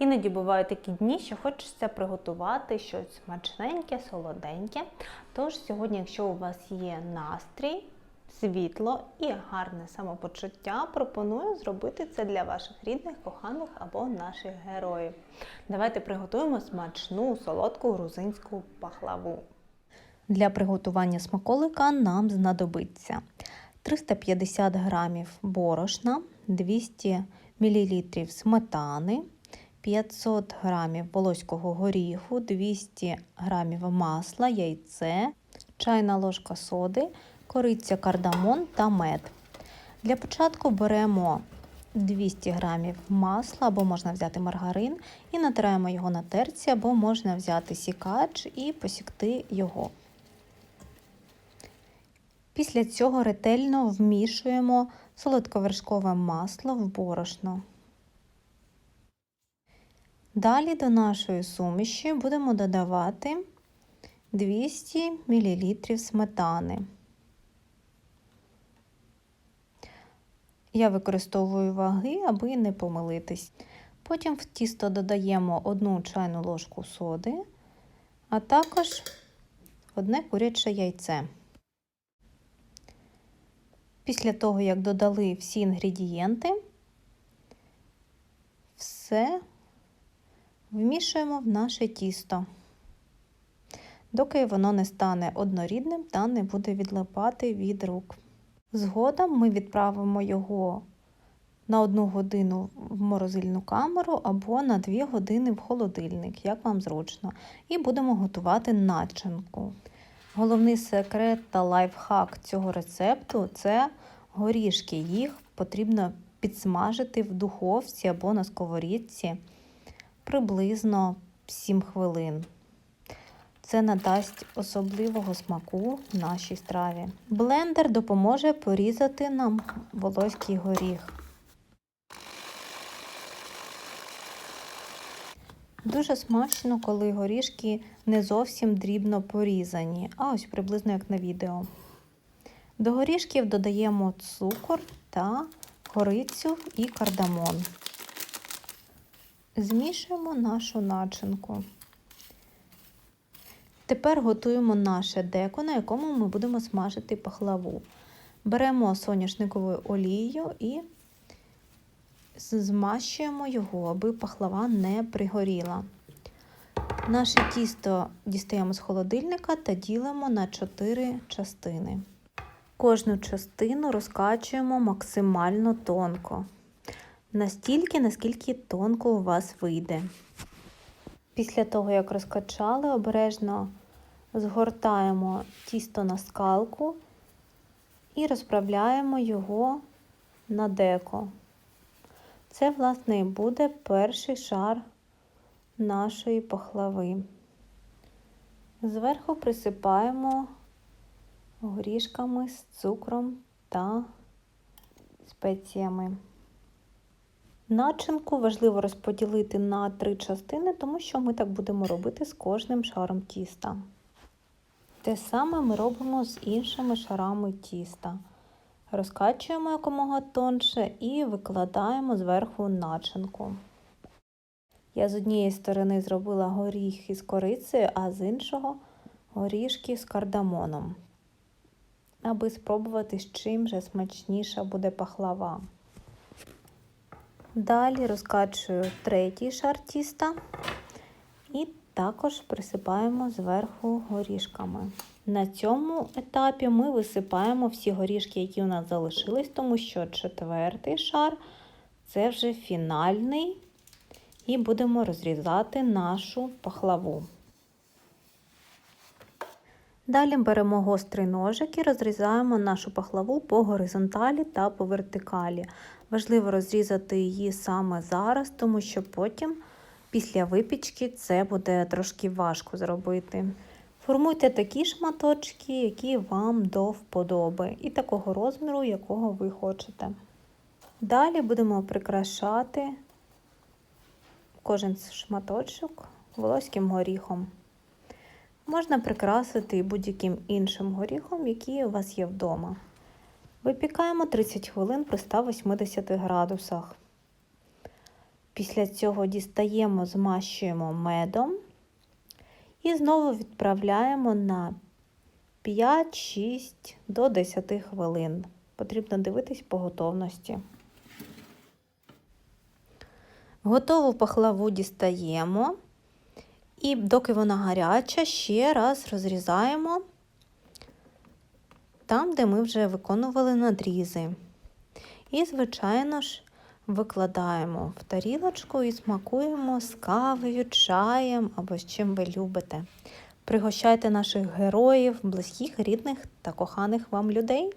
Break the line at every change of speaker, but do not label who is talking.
Іноді бувають такі дні, що хочеться приготувати щось смачненьке, солоденьке. Тож сьогодні, якщо у вас є настрій, світло і гарне самопочуття, пропоную зробити це для ваших рідних, коханих або наших героїв. Давайте приготуємо смачну солодку грузинську пахлаву. Для приготування смаколика нам знадобиться 350 г борошна, 200 мл сметани, 500 г волоського горіху, 200 г масла, яйце, чайна ложка соди, кориця кардамон та мед. Для початку беремо 200 г масла або можна взяти маргарин і натираємо його на терці, або можна взяти сікач і посікти його. Після цього ретельно вмішуємо солодковершкове масло в борошно. Далі до нашої суміші будемо додавати 200 мл сметани. Я використовую ваги, аби не помилитись. Потім в тісто додаємо 1 чайну ложку соди, а також одне куряче яйце. Після того, як додали всі інгредієнти, все вмішуємо в наше тісто, доки воно не стане однорідним та не буде відлипати від рук. Згодом ми відправимо його на одну годину в морозильну камеру або на 2 години в холодильник, як вам зручно, і будемо готувати начинку. Головний секрет та лайфхак цього рецепту це горішки. Їх потрібно підсмажити в духовці або на сковорідці приблизно 7 хвилин. Це надасть особливого смаку нашій страві. Блендер допоможе порізати нам волоський горіх. Дуже смачно, коли горішки не зовсім дрібно порізані, а ось приблизно як на відео. До горішків додаємо цукор та корицю і кардамон. Змішуємо нашу начинку. Тепер готуємо наше деко, на якому ми будемо смажити пахлаву. Беремо соняшникову олію і змащуємо його, аби пахлава не пригоріла. Наше тісто дістаємо з холодильника та ділимо на 4 частини. Кожну частину розкачуємо максимально тонко. Настільки, наскільки тонко у вас вийде. Після того, як розкачали, обережно згортаємо тісто на скалку і розправляємо його на деко. Це, власне, і буде перший шар нашої пахлави. Зверху присипаємо горішками з цукром та спеціями. Начинку важливо розподілити на три частини, тому що ми так будемо робити з кожним шаром тіста. Те саме ми робимо з іншими шарами тіста. Розкачуємо якомога тонше і викладаємо зверху начинку. Я з однієї сторони зробила горіхи з корицею, а з іншого горішки з кардамоном, аби спробувати, з чим же смачніша буде пахлава. Далі розкачую третій шар тіста і також присипаємо зверху горішками. На цьому етапі ми висипаємо всі горішки, які у нас залишились, тому що четвертий шар це вже фінальний, і будемо розрізати нашу пахлаву. Далі беремо гострий ножик і розрізаємо нашу пахлаву по горизонталі та по вертикалі. Важливо розрізати її саме зараз, тому що потім, після випічки, це буде трошки важко зробити. Формуйте такі шматочки, які вам до вподоби, і такого розміру, якого ви хочете. Далі будемо прикрашати кожен шматочок волоським горіхом. Можна прикрасити будь-яким іншим горіхом, який у вас є вдома. Випікаємо 30 хвилин при 180 градусах. Після цього дістаємо, змащуємо медом і знову відправляємо на 5-6 до 10 хвилин. Потрібно дивитись по готовності. Готову пахлаву дістаємо. І доки вона гаряча, ще раз розрізаємо там, де ми вже виконували надрізи. І, звичайно ж, викладаємо в тарілочку і смакуємо з кавою, чаєм або з чим ви любите. Пригощайте наших героїв, близьких, рідних та коханих вам людей.